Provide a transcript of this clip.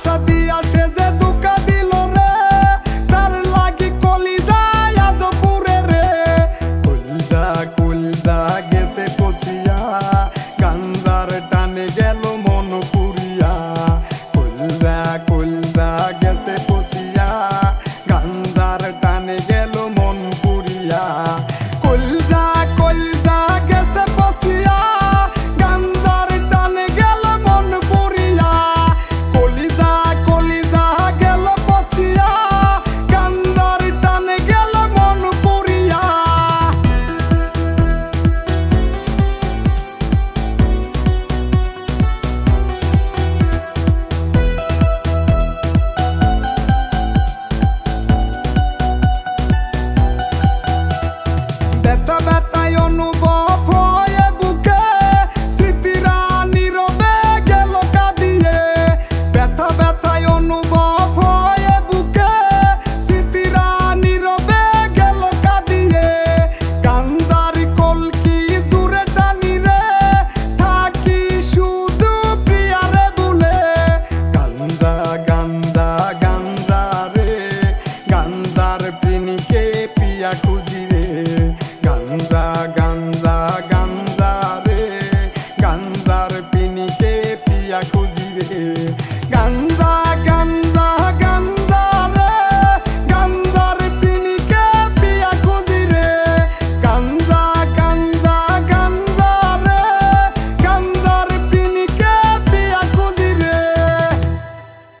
আশা দিয়া সে যে দুকা দিল রে, তার লাগি কলিজা আজ পুরে রে। কলিজা কলিজা গেছে পচিয়া কান্দার টানে গেল মন পুরিয়া। কলিজা কলিজা গেছে পচিয়া কান্দার টানে গেল মন পুরিয়া। দিয়া খুঁজি রে। গাঞ্জা গাঞ্জা গাঞ্জা রে। গাঞ্জার পিনিকে পিয়া খুঁজি রে। গাঞ্জা